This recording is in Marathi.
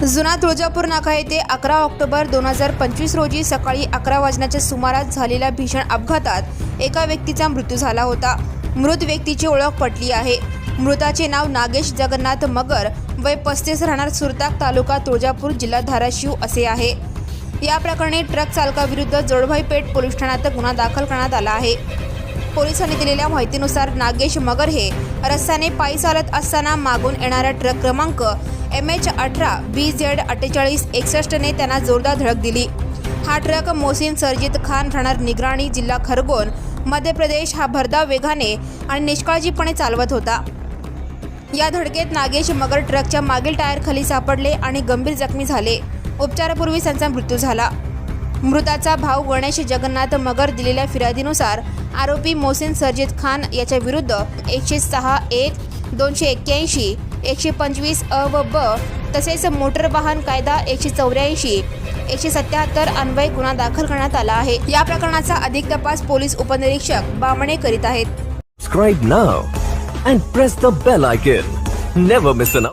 जुना तुळजापूर नाका येथे अकरा ऑक्टोबर दोन हजार पंचवीस रोजी सकाळी अकरा वाजण्याच्या सुमारास झालेल्या भीषण अपघातात एका व्यक्तीचा मृत्यू झाला होता. मृत व्यक्तीची ओळख पटली आहे. मृताचे नाव नागेश जगन्नाथ मगर वय पस्तीस राहणार सुरताक तालुका तुळजापूर जिल्हा धाराशिव असे आहे. या प्रकरणी ट्रक चालकाविरुद्ध जोडभाई पेठ पोलीस ठाण्यात गुन्हा दाखल करण्यात आला आहे. पोलिसांनी दिलेल्या माहितीनुसार नागेश मगर हे रस्त्याने पायी चालत असताना मागून येणाऱ्या ट्रक क्रमांक एम एच अठरा बी झेड अठ्ठेचाळीस एकसष्टने त्यांना जोरदार धडक दिली. हा ट्रक मोसिन सरजित खान राहणार निगराणी जिल्हा खरगोन मध्य प्रदेश हा भरधाव वेगाने आणि निष्काळजीपणे चालवत होता. या धडकेत नागेश मगर ट्रकच्या मागील टायरखाली सापडले आणि गंभीर जखमी झाले. उपचारापूर्वी त्यांचा मृत्यू झाला. मृताचा भाऊ गणेश जगन्नाथ मगर दिलेल्या फिर्यादीनुसार आरोपी मोहसिन सरजित खान याच्या विरुद्ध एकशे सहा एक दोनशे एक्क्याऐंशी एकशे पंचवीस अ व ब तसेच मोटर वाहन कायदा एकशे चौऱ्याऐंशी एकशे सत्याहत्तर अन्वय गुन्हा दाखल करण्यात आला आहे या प्रकरणाचा अधिक तपास पोलीस उपनिरीक्षक बामणे करीत आहेत Subscribe now and press the bell icon. Never miss